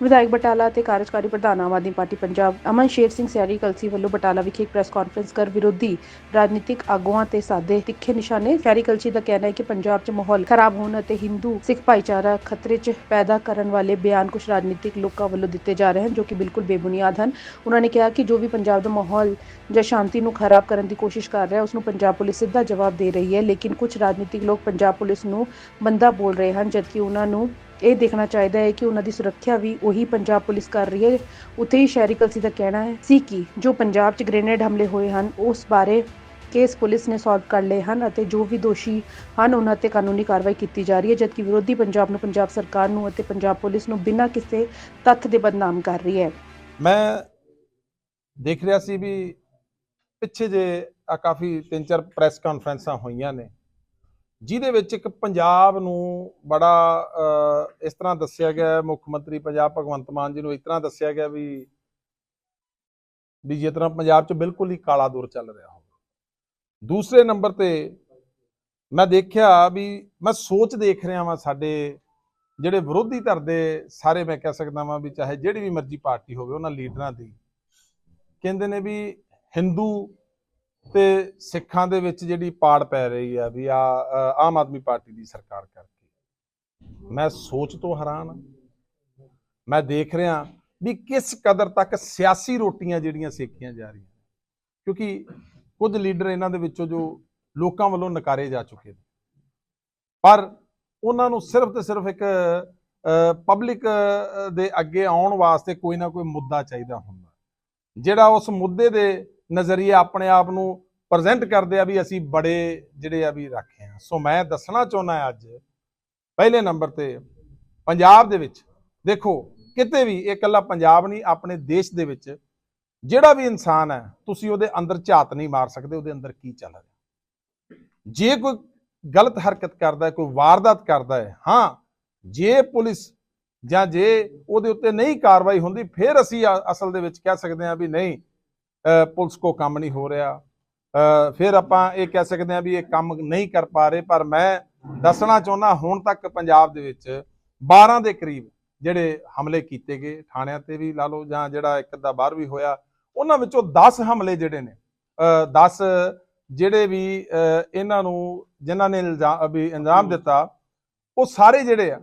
ਵਿਧਾਇਕ ਬਟਾਲਾ ਅਤੇ ਕਾਰਜਕਾਰੀ ਪ੍ਰਧਾਨ ਆਮ ਆਦਮੀ ਪਾਰਟੀ ਪੰਜਾਬ ਅਮਨ ਸ਼ੇਰ ਸਿੰਘ ਸਿਆਰੀ ਕਲਸੀ ਵੱਲੋਂ ਬਟਾਲਾ ਵਿਖੇ ਇੱਕ ਪ੍ਰੈਸ ਕਾਨਫਰੰਸ ਕਰ ਵਿਰੋਧੀ ਰਾਜਨੀਤਿਕ ਆਗੂਆਂ ਤੇ ਸਾਦੇ ਤਿੱਖੇ ਨਿਸ਼ਾਨੇ। ਸਿਆਰੀ ਕਲਸੀ ਦਾ ਕਹਿਣਾ ਹੈ ਕਿ ਪੰਜਾਬ 'ਚ ਮਾਹੌਲ ਖਰਾਬ ਹੋਣ ਅਤੇ ਹਿੰਦੂ, ਸਿੱਖ ਭਾਈਚਾਰਾ ਖਤਰੇ 'ਚ ਪੈਦਾ ਕਰਨ ਵਾਲੇ ਬਿਆਨ ਕੁਝ ਰਾਜਨੀਤਿਕ ਲੋਕਾਂ ਵੱਲੋਂ ਦਿੱਤੇ ਜਾ ਰਹੇ ਹਨ ਜੋ ਕਿ ਬਿਲਕੁਲ ਬੇਬੁਨਿਆਦ ਹਨ। ਉਹਨਾਂ ਨੇ ਕਿਹਾ ਕਿ ਜੋ ਵੀ ਪੰਜਾਬ ਦਾ ਮਾਹੌਲ ਜਾਂ ਸ਼ਾਂਤੀ ਨੂੰ ਖਰਾਬ ਕਰਨ ਦੀ ਕੋਸ਼ਿਸ਼ ਕਰ ਰਿਹਾ ਹੈ ਉਸ ਨੂੰ ਪੰਜਾਬ ਪੁਲਿਸ ਸਿੱਧਾ ਜਵਾਬ ਦੇ ਰਹੀ ਹੈ। ਲੇਕਿਨ ਕੁਝ ਰਾਜਨੀਤਿਕ ਲੋਕ ਪੰਜਾਬ ਪੁਲਿਸ ਨੂੰ ਬੰਦਾ ਬੋਲ ਰਹੇ ਹਨ, ਜਦਕਿ ਉਹਨਾਂ ਨੂੰ ਇਹ ਦੇਖਣਾ ਚਾਹੀਦਾ ਹੈ ਕਿ ਉਹਨਾਂ ਦੀ ਸੁਰੱਖਿਆ ਵੀ ਉਹੀ ਪੰਜਾਬ ਪੁਲਿਸ ਕਰ ਰਹੀ ਹੈ। ਉੱਥੇ ਹੀ ਸ਼ਹਿਰੀ ਕਲਸੀ ਦਾ ਕਹਿਣਾ ਹੈ ਸੀ ਕਿ ਜੋ ਪੰਜਾਬ 'ਚ ਗ੍ਰੇਨੇਡ ਹਮਲੇ ਹੋਏ ਹਨ, ਉਸ ਬਾਰੇ ਕੇਸ ਪੁਲਿਸ ਨੇ ਸੋਲਵ ਕਰ ਲਏ ਹਨ ਅਤੇ ਜੋ ਵੀ ਦੋਸ਼ੀ ਹਨ, ਉਹਨਾਂ ਤੇ ਕਾਨੂੰਨੀ ਕਾਰਵਾਈ ਕੀਤੀ ਜਾ ਰਹੀ ਹੈ, ਜਦਕਿ ਵਿਰੋਧੀ ਪੰਜਾਬ ਨੂੰ ਪੰਜਾਬ ਸਰਕਾਰ ਨੂੰ ਅਤੇ ਪੰਜਾਬ ਪੁਲਿਸ ਨੂੰ ਬਿਨਾਂ ਕਿਸੇ ਤੱਥ ਦੇ ਬਦਨਾਮ ਕਰ ਰਹੀ ਹੈ। ਮੈਂ ਦੇਖ ਰਿਹਾ ਸੀ ਵੀ ਪਿੱਛੇ ਜੇ ਆ ਕਾਫੀ ਤਿੰਨ ਚਾਰ ਪ੍ਰੈਸ ਕਾਨਫਰੰਸਾਂ ਹੋਈਆਂ ਨੇ ਜਿਹਦੇ ਵਿੱਚ ਇੱਕ ਪੰਜਾਬ ਨੂੰ ਬੜਾ ਇਸ ਤਰ੍ਹਾਂ ਦੱਸਿਆ ਗਿਆ ਮੁੱਖ ਮੰਤਰੀ ਪੰਜਾਬ ਭਗਵੰਤ ਮਾਨ ਜੀ ਨੂੰ ਇਸ ਤਰ੍ਹਾਂ ਦੱਸਿਆ ਗਿਆ ਵੀ ਵੀ ਜਿਸ ਤਰ੍ਹਾਂ ਪੰਜਾਬ 'ਚ ਬਿਲਕੁਲ ਹੀ ਕਾਲਾ ਦੌਰ ਚੱਲ ਰਿਹਾ ਹੋਵੇ। ਦੂਸਰੇ ਨੰਬਰ ਤੇ ਮੈਂ ਦੇਖਿਆ ਵੀ, ਮੈਂ ਸੋਚ ਦੇਖ ਰਿਹਾ ਵਾਂ ਸਾਡੇ ਜਿਹੜੇ ਵਿਰੋਧੀ ਧਿਰ ਦੇ ਸਾਰੇ ਮੈਂ ਕਹਿ ਸਕਦਾ ਵਾਂ ਵੀ ਚਾਹੇ ਜਿਹੜੀ ਵੀ ਮਰਜ਼ੀ ਪਾਰਟੀ ਹੋਵੇ, ਉਹਨਾਂ ਲੀਡਰਾਂ ਦੀ। ਕਹਿੰਦੇ ਨੇ ਵੀ ਹਿੰਦੂ ਤੇ ਸਿੱਖਾਂ ਦੇ ਵਿੱਚ ਜਿਹੜੀ ਪਾੜ ਪੈ ਰਹੀ ਆ ਵੀ ਆ ਆਮ ਆਦਮੀ ਪਾਰਟੀ ਦੀ ਸਰਕਾਰ ਕਰਕੇ। ਮੈਂ ਸੋਚ ਤੋਂ ਹੈਰਾਨ ਹਾਂ ਮੈਂ ਦੇਖ ਰਿਹਾ ਵੀ ਕਿਸ ਕਦਰ ਤੱਕ ਸਿਆਸੀ ਰੋਟੀਆਂ ਜਿਹੜੀਆਂ ਸੇਕੀਆਂ ਜਾ ਰਹੀਆਂ। ਕਿਉਂਕਿ ਕੁਝ ਲੀਡਰ ਇਹਨਾਂ ਦੇ ਵਿੱਚੋਂ ਜੋ ਲੋਕਾਂ ਵੱਲੋਂ ਨਕਾਰੇ ਜਾ ਚੁੱਕੇ ਨੇ। ਪਰ ਉਹਨਾਂ ਨੂੰ ਸਿਰਫ ਤੇ ਸਿਰਫ ਇੱਕ ਪਬਲਿਕ ਦੇ ਅੱਗੇ ਆਉਣ ਵਾਸਤੇ ਕੋਈ ਨਾ ਕੋਈ ਮੁੱਦਾ ਚਾਹੀਦਾ ਹੁੰਦਾ। ਜਿਹੜਾ ਉਸ ਮੁੱਦੇ ਦੇ ਨਜ਼ਰੀਏ ਆਪਣੇ ਆਪ ਨੂੰ ਪ੍ਰੈਜ਼ੈਂਟ ਕਰਦੇ ਆ ਵੀ ਅਸੀਂ ਬੜੇ ਜਿਹੜੇ ਆ ਵੀ ਰੱਖੇ ਆ। ਸੋ ਮੈਂ ਦੱਸਣਾ ਚਾਹੁੰਦਾ ਅੱਜ, ਪਹਿਲੇ ਨੰਬਰ ਤੇ ਪੰਜਾਬ ਦੇ ਵਿੱਚ ਦੇਖੋ, ਕਿਤੇ ਵੀ ਇਹ ਇਕੱਲਾ ਪੰਜਾਬ ਨਹੀਂ, ਆਪਣੇ ਦੇਸ਼ ਦੇ ਵਿੱਚ ਜਿਹੜਾ ਵੀ ਇਨਸਾਨ ਹੈ, ਤੁਸੀਂ ਉਹਦੇ ਅੰਦਰ ਝਾਤ ਨਹੀਂ ਮਾਰ ਸਕਦੇ, ਉਹਦੇ ਅੰਦਰ ਕੀ ਚੱਲ ਰਿਹਾ? ਜੇ ਕੋਈ ਗਲਤ ਹਰਕਤ ਕਰਦਾ ਹੈ, ਕੋਈ ਵਾਰਦਾਤ ਕਰਦਾ ਹੈ, ਹਾਂ, ਜੇ ਪੁਲਿਸ ਜਾਂ ਜੇ ਉਹਦੇ ਉੱਤੇ ਨਹੀਂ ਕਾਰਵਾਈ ਹੁੰਦੀ, ਫਿਰ ਅਸੀਂ ਅਸਲ ਦੇ ਵਿੱਚ ਕਹਿ ਸਕਦੇ ਹਾਂ ਵੀ ਨਹੀਂ ਪੁਲਿਸ ਕੋ ਕੰਮ ਨਹੀਂ ਹੋ ਰਿਹਾ। ਫਿਰ ਆਪਾਂ ਇਹ ਕਹਿ ਸਕਦੇ ਹਾਂ ਵੀ ਇਹ ਕੰਮ ਨਹੀਂ ਕਰ ਪਾ ਰਹੇ, ਪਰ ਮੈਂ ਦੱਸਣਾ ਚਾਹੁੰਦਾ ਹੁਣ ਤੱਕ ਪੰਜਾਬ ਦੇ ਵਿੱਚ 12 ਦੇ ਕਰੀਬ ਜਿਹੜੇ ਹਮਲੇ ਕੀਤੇ ਗਏ, ਥਾਣਿਆਂ ਤੇ ਵੀ ਲਾ ਲਓ ਜਾਂ ਜਿਹੜਾ ਇੱਕ ਅੱਧਾ ਬਾਹਰ ਵੀ ਹੋਇਆ, ਉਹਨਾਂ ਵਿੱਚੋਂ 10 ਹਮਲੇ ਜਿਹੜੇ ਨੇ। 10 ਜਿਹੜੇ ਵੀ ਇਹਨਾਂ ਨੂੰ ਜਿਨ੍ਹਾਂ ਨੇ ਇਲਜ਼ਾਮ ਵੀ ਇੰਜਾਮ ਦਿੱਤਾ, ਉਹ ਸਾਰੇ ਜਿਹੜੇ ਆ,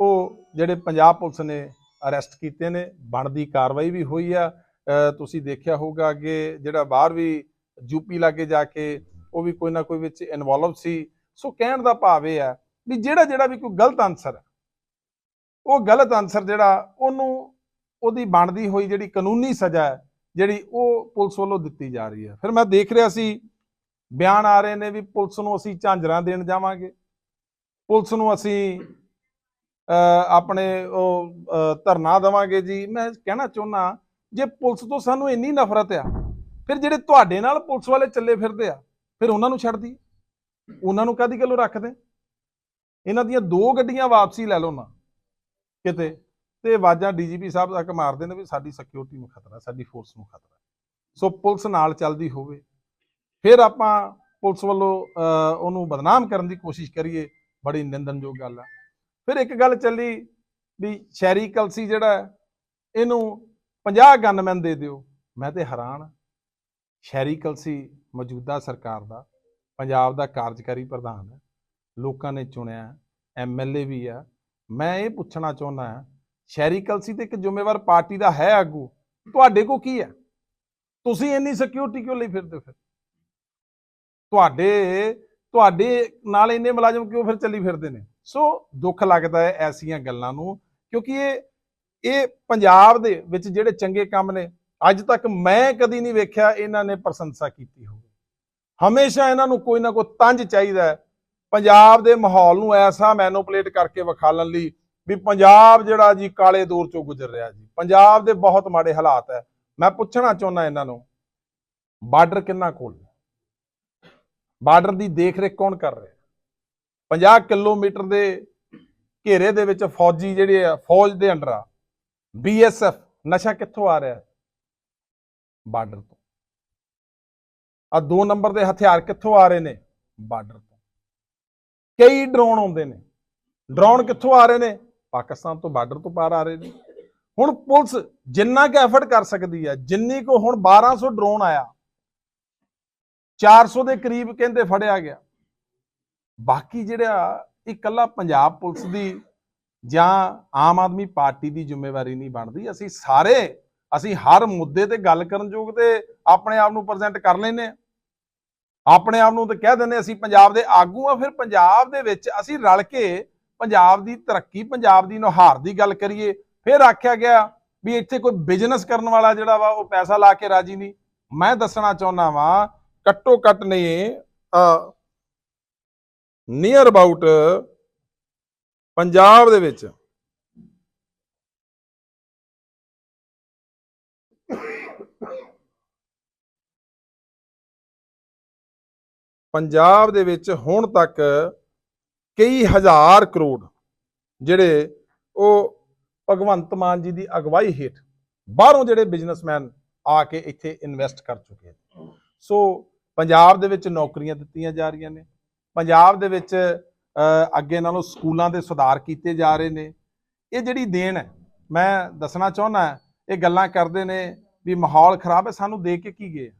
ਉਹ ਜਿਹੜੇ ਪੰਜਾਬ ਪੁਲਿਸ ਨੇ ਅਰੈਸਟ ਕੀਤੇ ਨੇ, ਬਣਦੀ ਕਾਰਵਾਈ ਵੀ ਹੋਈ ਆ ਤੁਸੀਂ ਦੇਖਿਆ ਹੋਊਗਾ ਅੱਗੇ ਜਿਹੜਾ ਬਾਹਰ ਵੀ ਯੂਪੀ ਲਾਗੇ ਜਾ ਕੇ ਉਹ ਵੀ ਕੋਈ ਨਾ ਕੋਈ ਵਿੱਚ ਇਨਵੋਲਵ ਸੀ। ਸੋ ਕਹਿਣ ਦਾ ਭਾਵ ਇਹ ਹੈ ਵੀ ਜਿਹੜਾ ਜਿਹੜਾ ਵੀ ਕੋਈ ਗਲਤ ਆਨਸਰ ਹੈ, ਉਹ ਗਲਤ ਆਨਸਰ ਜਿਹੜਾ ਉਹਨੂੰ ਉਹਦੀ ਬਣਦੀ ਹੋਈ ਜਿਹੜੀ ਕਾਨੂੰਨੀ ਸਜ਼ਾ ਹੈ, ਜਿਹੜੀ ਉਹ ਪੁਲਿਸ ਵੱਲੋਂ ਦਿੱਤੀ ਜਾ ਰਹੀ ਹੈ। ਫਿਰ ਮੈਂ ਦੇਖ ਰਿਹਾ ਸੀ, ਬਿਆਨ ਆ ਰਹੇ ਨੇ ਵੀ ਪੁਲਿਸ ਨੂੰ ਅਸੀਂ ਝਾਂਜਰਾਂ ਦੇਣ ਜਾਵਾਂਗੇ। ਪੁਲਿਸ ਨੂੰ ਅਸੀਂ ਆਪਣੇ ਉਹ ਧਰਨਾ ਦੇਵਾਂਗੇ ਜੀ। ਮੈਂ ਕਹਿਣਾ ਚਾਹੁੰਦਾ ਜੇ ਪੁਲਿਸ ਤੋਂ ਸਾਨੂੰ ਇੰਨੀ ਨਫ਼ਰਤ ਆ, ਫਿਰ ਜਿਹੜੇ ਤੁਹਾਡੇ ਨਾਲ ਪੁਲਿਸ ਵਾਲੇ ਚੱਲੇ ਫਿਰਦੇ ਆ, ਫਿਰ ਉਹਨਾਂ ਨੂੰ ਛੱਡ ਦੀ ਉਹਨਾਂ ਨੂੰ ਕਾਦੀ ਗੱਲੋਂ ਰੱਖਦੇ? ਇਹਨਾਂ ਦੀਆਂ ਦੋ ਗੱਡੀਆਂ ਵਾਪਸੀ ਲੈ ਲਓ ਨਾ, ਕਿਤੇ। ਤੇ ਆਵਾਜ਼ਾਂ ਡੀਜੀਪੀ ਸਾਹਿਬ ਤੱਕ ਮਾਰਦੇ ਨੇ ਵੀ ਸਾਡੀ ਸਿਕਿਉਰਿਟੀ ਨੂੰ ਖਤਰਾ, ਸਾਡੀ ਫੋਰਸ ਨੂੰ ਖਤਰਾ। ਸੋ ਪੁਲਿਸ ਨਾਲ ਚੱਲਦੀ ਹੋਵੇ। ਫਿਰ ਆਪਾਂ ਪੁਲਿਸ ਵੱਲੋਂ ਉਹਨੂੰ ਬਦਨਾਮ ਕਰਨ ਦੀ ਕੋਸ਼ਿਸ਼ ਕਰੀਏ। ਬੜੀ ਨਿੰਦਨਯੋਗ ਗੱਲ ਆ। ਫਿਰ ਇੱਕ ਗੱਲ ਚੱਲੀ ਵੀ ਸ਼ਹਿਰੀ ਕਲਸੀ ਜਿਹੜਾ, ਇਹਨੂੰ 50 ਗਨਮੈਨ ਦੇ ਦਿਓ। ਮੈਂ ਤੇ ਹੈਰਾਨ ਹਾਂ। ਸ਼ਹਿਰੀ ਕਲਸੀ ਮੌਜੂਦਾ ਸਰਕਾਰ ਦਾ, ਪੰਜਾਬ ਦਾ ਕਾਰਜਕਾਰੀ ਪ੍ਰਧਾਨ ਹੈ। ਲੋਕਾਂ ਨੇ ਚੁਣਿਆ ਐਮਐਲਏ ਵੀ ਆ ਮੈਂ ਇਹ ਪੁੱਛਣਾ ਚਾਹੁੰਦਾ ਹਾਂ, ਸ਼ਹਿਰੀ ਕਲਸੀ ਤੇ ਇੱਕ ਜ਼ਿੰਮੇਵਾਰ ਪਾਰਟੀ ਦਾ ਹੈ ਆਗੂ, ਤੁਹਾਡੇ ਕੋ ਕੀ ਹੈ? ਤੁਸੀਂ ਇੰਨੀ ਸਿਕਿਉਰਿਟੀ ਕਿਉਂ ਲਈ ਫਿਰਦੇ ਹੋ ਫਿਰ? ਤੁਹਾਡੇ ਤੁਹਾਡੇ ਨਾਲ ਇੰਨੇ ਮੁਲਾਜ਼ਮ ਕਿਉਂ ਫਿਰ ਚੱਲੀ ਫਿਰਦੇ ਨੇ? ਸੋ ਦੁੱਖ ਲੱਗਦਾ ਹੈ ਐਸੀਆਂ ਗੱਲਾਂ ਨੂੰ, ਕਿਉਂਕਿ ਇਹ ਇਹ ਪੰਜਾਬ ਦੇ ਵਿੱਚ ਜਿਹੜੇ ਚੰਗੇ ਕੰਮ ਨੇ, ਅੱਜ ਤੱਕ ਮੈਂ ਕਦੀ ਨਹੀਂ ਵੇਖਿਆ ਇਹਨਾਂ ਨੇ ਪ੍ਰਸ਼ੰਸਾ ਕੀਤੀ ਹੋਵੇ। ਹਮੇਸ਼ਾ ਇਹਨਾਂ ਨੂੰ ਕੋਈ ਨਾ ਕੋਈ ਤੰਜ ਚਾਹੀਦਾ ਹੈ। ਪੰਜਾਬ ਦੇ ਮਾਹੌਲ ਨੂੰ ਐਸਾ ਮੈਨੂਪਲੇਟ ਕਰਕੇ ਵਿਖਾਲਣ ਲਈ ਵੀ ਪੰਜਾਬ ਜਿਹੜਾ ਜੀ ਕਾਲੇ ਦੌਰ ਚੋਂ ਗੁਜ਼ਰ ਰਿਹਾ ਜੀ। ਪੰਜਾਬ ਦੇ ਬਹੁਤ ਮਾੜੇ ਹਾਲਾਤ ਹੈ। ਮੈਂ ਪੁੱਛਣਾ ਚਾਹੁੰਦਾ ਇਹਨਾਂ ਨੂੰ, ਬਾਰਡਰ ਕਿੰਨਾ ਕੋਲ ਬਾਰਡਰ ਦੀ ਦੇਖਰੇਖ ਕੌਣ ਕਰ ਰਿਹਾ 50 ਕਿਲੋਮੀਟਰ ਦੇ ਘੇਰੇ ਦੇ ਵਿੱਚ ਫੌਜੀ ਜਿਹੜੇ ਆ, ਫੌਜ ਦੇ ਅੰਡਰ ਆ ਬੀਐਸਐਫ, ਨਸ਼ਾ ਕਿੱਥੋਂ ਆ ਰਿਹਾ? ਹੈ ਬਾਰਡਰ ਤੋਂ। ਆ ਦੋ ਨੰਬਰ ਦੇ ਹਥਿਆਰ ਕਿੱਥੋਂ ਆ ਰਹੇ ਨੇ? ਬਾਰਡਰ ਤੋਂ। ਕਈ ਡਰੋਨ ਆਉਂਦੇ ਨੇ। ਡਰੋਨ ਕਿੱਥੋਂ ਆ ਰਹੇ ਨੇ? ਪਾਕਿਸਤਾਨ ਤੋਂ ਬਾਰਡਰ ਤੋਂ ਪਾਰ ਆ ਰਹੇ ਨੇ। ਹੁਣ ਪੁਲਿਸ ਜਿੰਨਾ ਕੁ ਐਫਰਟ ਕਰ ਸਕਦੀ ਹੈ, ਜਿੰਨੀ ਕੋ ਹੁਣ 1200 ਡਰੋਨ ਆਇਆ 400 ਦੇ ਕਰੀਬ ਕਹਿੰਦੇ ਫੜਿਆ ਗਿਆ। ਬਾਕੀ ਜਿਹੜਾ ਇਕੱਲਾ ਪੰਜਾਬ ਪੁਲਿਸ ਦੀ ਜਾਂ ਆਮ ਆਦਮੀ ਪਾਰਟੀ ਦੀ ਜ਼ਿੰਮੇਵਾਰੀ ਨਹੀਂ ਬਣਦੀ, ਅਸੀਂ ਸਾਰੇ, ਅਸੀਂ ਹਰ ਮੁੱਦੇ ਤੇ ਗੱਲ ਕਰਨ ਯੋਗ ਤੇ ਆਪਣੇ ਆਪ ਨੂੰ ਪ੍ਰੈਜ਼ੈਂਟ ਕਰ ਲੈਨੇ ਆ ਆਪਣੇ ਆਪ ਨੂੰ ਤਾਂ ਕਹਿ ਦਿੰਦੇ ਅਸੀਂ ਪੰਜਾਬ ਦੇ ਆਗੂ ਆ ਫਿਰ ਪੰਜਾਬ ਦੇ ਵਿੱਚ ਅਸੀਂ ਰਲ ਕੇ ਪੰਜਾਬ ਦੀ ਤਰੱਕੀ, ਪੰਜਾਬ ਦੀ ਨੁਹਾਰ ਦੀ ਗੱਲ ਕਰੀਏ, ਫਿਰ ਆਖਿਆ ਗਿਆ ਵੀ ਇੱਥੇ ਕੋਈ ਬਿਜ਼ਨਸ ਕਰਨ ਵਾਲਾ ਜਿਹੜਾ ਵਾ, ਉਹ ਪੈਸਾ ਲਾ ਕੇ ਰਾਜੀ ਨਹੀਂ। ਮੈਂ ਦੱਸਣਾ ਚਾਹੁੰਦਾ ਵਾਂ, ਘੱਟੋ ਘੱਟ ਨੇ ਨੀਅਰ ਅਬਾਊਟ ਪੰਜਾਬ ਦੇ ਵਿੱਚ। ਪੰਜਾਬ ਦੇ ਵਿੱਚ ਹੁਣ ਤੱਕ ਕਈ ਹਜ਼ਾਰ ਕਰੋੜ ਜਿਹੜੇ ਉਹ ਭਗਵੰਤ ਮਾਨ ਜੀ ਦੀ ਅਗਵਾਈ ਹੇਠ ਬਾਹਰੋਂ ਜਿਹੜੇ ਬਿਜ਼ਨਸਮੈਨ ਆ ਕੇ ਇੱਥੇ ਇਨਵੈਸਟ ਕਰ ਚੁੱਕੇ ਨੇ। ਸੋ ਪੰਜਾਬ ਦੇ ਵਿੱਚ ਨੌਕਰੀਆਂ ਦਿੱਤੀਆਂ ਜਾ ਰਹੀਆਂ ਨੇ। ਪੰਜਾਬ ਦੇ ਵਿੱਚ ਅੱਗੇ ਨਾਲੋਂ ਸਕੂਲਾਂ ਦੇ ਸੁਧਾਰ ਕੀਤੇ ਜਾ ਰਹੇ ਨੇ। ਇਹ ਜਿਹੜੀ ਦੇਣ ਹੈ, ਮੈਂ ਦੱਸਣਾ ਚਾਹੁੰਦਾ ਇਹ ਗੱਲਾਂ ਕਰਦੇ ਨੇ ਵੀ ਮਾਹੌਲ ਖਰਾਬ ਹੈ, ਸਾਨੂੰ ਦੇ ਕੇ ਕੀ ਗਏ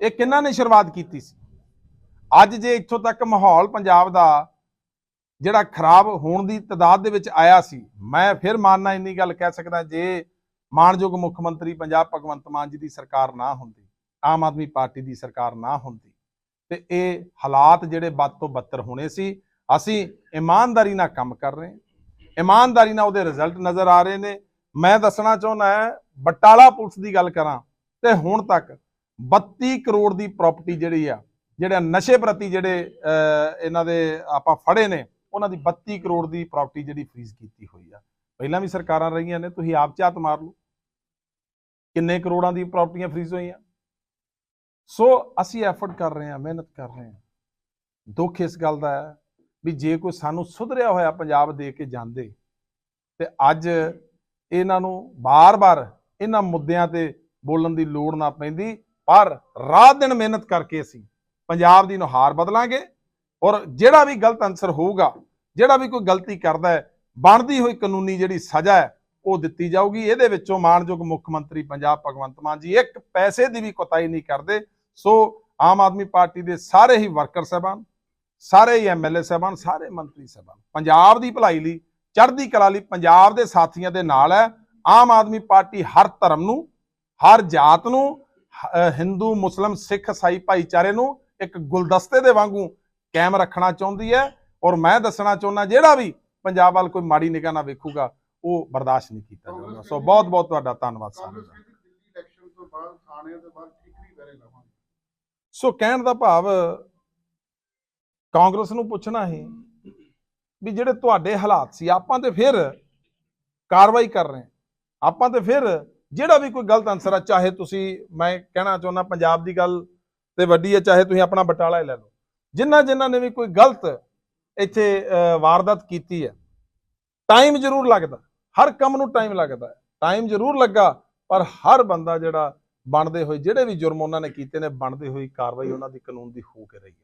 ਇਹ ਕਿਹਨਾਂ ਨੇ ਸ਼ੁਰੂਆਤ ਕੀਤੀ ਸੀ? ਅੱਜ ਜੇ ਇੱਥੋਂ ਤੱਕ ਮਾਹੌਲ ਪੰਜਾਬ ਦਾ ਜਿਹੜਾ ਖਰਾਬ ਹੋਣ ਦੀ ਤਦਾਦ ਦੇ ਵਿੱਚ ਆਇਆ ਸੀ, ਮੈਂ ਫਿਰ ਮਾਨਣਾ ਇੰਨੀ ਗੱਲ ਕਹਿ ਸਕਦਾ ਜੇ ਮਾਨਯੋਗ ਮੁੱਖ ਮੰਤਰੀ ਪੰਜਾਬ ਭਗਵੰਤ ਮਾਨ ਜੀ ਦੀ ਸਰਕਾਰ ਨਾ ਹੁੰਦੀ, ਆਮ ਆਦਮੀ ਪਾਰਟੀ ਦੀ ਸਰਕਾਰ ਨਾ ਹੁੰਦੀ, ਤੇ ਇਹ ਹਾਲਾਤ ਜਿਹੜੇ ਵੱਧ ਤੋਂ ਬੱਤਰ ਹੋਣੇ ਸੀ ਅਸੀਂ ਇਮਾਨਦਾਰੀ ਨਾਲ ਕੰਮ ਕਰ ਰਹੇ ਹਾਂ। ਇਮਾਨਦਾਰੀ ਨਾਲ ਉਹਦੇ ਰਿਜ਼ਲਟ ਨਜ਼ਰ ਆ ਰਹੇ ਨੇ। ਮੈਂ ਦੱਸਣਾ ਚਾਹੁੰਦਾ ਹੈ, ਬਟਾਲਾ ਪੁਲਿਸ ਦੀ ਗੱਲ ਕਰਾਂ ਤੇ ਹੁਣ ਤੱਕ 32 ਕਰੋੜ ਦੀ ਪ੍ਰਾਪਰਟੀ ਜਿਹੜੀ ਆ, ਜਿਹੜਾ ਨਸ਼ੇ ਪ੍ਰਤੀ ਜਿਹੜੇ ਇਹਨਾਂ ਦੇ ਆਪਾਂ ਫੜੇ ਨੇ, ਉਹਨਾਂ ਦੀ 32 ਕਰੋੜ ਦੀ ਪ੍ਰਾਪਰਟੀ ਜਿਹੜੀ ਫ੍ਰੀਜ਼ ਕੀਤੀ ਹੋਈ ਆ। ਪਹਿਲਾਂ ਵੀ ਸਰਕਾਰਾਂ ਰਹੀਆਂ ਨੇ, ਤੁਸੀਂ ਆਪ ਝਾਤ ਮਾਰ ਲਓ। ਕਿੰਨੇ ਕਰੋੜਾਂ ਦੀ ਪ੍ਰਾਪਰਟੀਆਂ ਫ੍ਰੀਜ਼ ਹੋਈਆਂ। ਸੋ ਅਸੀਂ ਐਫਰਟ ਕਰ ਰਹੇ ਹਾਂ, ਮਿਹਨਤ ਕਰ ਰਹੇ ਹਾਂ। ਦੁੱਖ ਇਸ ਗੱਲ ਦਾ ਹੈ ਵੀ ਜੇ ਕੋਈ ਸਾਨੂੰ ਸੁਧਰਿਆ ਹੋਇਆ ਪੰਜਾਬ ਦੇ ਕੇ ਜਾਂਦੇ, ਤੇ ਅੱਜ ਇਹਨਾਂ ਨੂੰ ਬਾਰ-ਬਾਰ ਇਹਨਾਂ ਮੁੱਦਿਆਂ ਤੇ ਬੋਲਣ ਦੀ ਲੋੜ ਨਾ ਪੈਂਦੀ, ਪਰ ਰਾਤ ਦਿਨ ਮਿਹਨਤ ਕਰਕੇ ਅਸੀਂ ਪੰਜਾਬ ਦੀ ਨੁਹਾਰ ਬਦਲਾਂਗੇ ਔਰ ਜਿਹੜਾ ਵੀ ਗਲਤ ਅਨਸਰ ਹੋਊਗਾ, ਜਿਹੜਾ ਵੀ ਕੋਈ ਗਲਤੀ ਕਰਦਾ ਹੈ, ਬਣਦੀ ਹੋਈ ਕਾਨੂੰਨੀ ਜਿਹੜੀ ਸਜ਼ਾ ਹੈ, ਉਹ ਦਿੱਤੀ ਜਾਊਗੀ। ਇਹਦੇ ਵਿੱਚੋਂ ਮਾਣਯੋਗ ਮੁੱਖ ਮੰਤਰੀ ਪੰਜਾਬ ਭਗਵੰਤ ਮਾਨ ਜੀ ਇੱਕ ਪੈਸੇ ਦੀ ਵੀ ਕੋਤਾਈ ਨਹੀਂ ਕਰਦੇ। ਸੋ ਆਮ ਆਦਮੀ ਪਾਰਟੀ ਦੇ ਸਾਰੇ ਹੀ ਵਰਕਰ ਸਾਹਿਬਾਨ ਸਾਰੇ ਹੀ ਐਮਐਲਏ ਸਾਹਿਬਾਨ ਸਾਰੇ ਮੰਤਰੀ ਸਾਹਿਬਾਨ ਪੰਜਾਬ ਦੀ ਭਲਾਈ ਲਈ ਚੜ੍ਹਦੀ ਕਲਾ ਲਈ ਪੰਜਾਬ ਦੇ ਸਾਥੀਆਂ ਦੇ ਨਾਲ ਹੈ। ਆਮ ਆਦਮੀ ਪਾਰਟੀ ਹਰ ਧਰਮ ਨੂੰ ਹਰ ਜਾਤ ਨੂੰ ਹਿੰਦੂ ਮੁਸਲਮ ਸਿੱਖ ਇਸਾਈ ਭਾਈਚਾਰੇ ਨੂੰ ਇੱਕ ਗੁਲਦਸਤੇ ਦੇ ਵਾਂਗੂ ਕਾਇਮ ਰੱਖਣਾ ਚਾਹੁੰਦੀ ਹੈ। ਔਰ ਮੈਂ ਦੱਸਣਾ ਚਾਹੁੰਦਾ ਜਿਹੜਾ ਵੀ ਪੰਜਾਬ ਵੱਲ ਕੋਈ ਮਾੜੀ ਨਿਗਾਹ ਨਾਲ ਵੇਖੂਗਾ ਉਹ ਬਰਦਾਸ਼ਤ ਨਹੀਂ ਕੀਤਾ ਜਾਊਗਾ। ਸੋ ਬਹੁਤ ਬਹੁਤ ਤੁਹਾਡਾ ਧੰਨਵਾਦ ਸਾਰਿਆਂ ਦਾ। ਸੋ ਕਹਿਣ ਦਾ ਭਾਵ ਕਾਂਗਰਸ ਨੂੰ ਪੁੱਛਣਾ ਹੈ ਵੀ ਜਿਹੜੇ ਤੁਹਾਡੇ ਹਾਲਾਤ ਸੀ, ਆਪਾਂ ਤੇ ਫਿਰ ਕਾਰਵਾਈ ਕਰ ਰਹੇ ਆਪਾਂ ਤੇ ਫਿਰ ਜਿਹੜਾ ਵੀ ਕੋਈ ਗਲਤ ਅਨਸਰ ਆ, ਚਾਹੇ ਤੁਸੀਂ, ਮੈਂ ਕਹਿਣਾ ਚਾਹੁੰਦਾ ਪੰਜਾਬ ਦੀ ਗੱਲ ਤੇ ਵੱਡੀ ਹੈ, ਚਾਹੇ ਤੁਸੀਂ ਆਪਣਾ ਬਟਾਲਾ ਹੀ ਲੈ ਲਓ। ਜਿਨ੍ਹਾਂ ਜਿਨ੍ਹਾਂ ਨੇ ਵੀ ਕੋਈ ਗਲਤ ਇੱਥੇ ਵਾਰਦਾਤ ਕੀਤੀ ਹੈ ਟਾਈਮ ਜ਼ਰੂਰ ਲੱਗਦਾ, ਹਰ ਕੰਮ ਨੂੰ ਟਾਈਮ ਲੱਗਦਾ ਹੈ। ਟਾਈਮ ਜ਼ਰੂਰ ਲੱਗਾ, ਪਰ ਹਰ ਬੰਦਾ ਜਿਹੜਾ ਬਣਦੇ ਹੋਏ, ਜਿਹੜੇ ਵੀ ਜੁਰਮ ਉਹਨਾਂ ਨੇ ਕੀਤੇ ਨੇ, ਬਣਦੇ ਹੋਈ ਕਾਰਵਾਈ ਉਹਨਾਂ ਦੀ ਕਾਨੂੰਨ ਦੀ ਹੋ ਕੇ ਰਹੀ ਹੈ।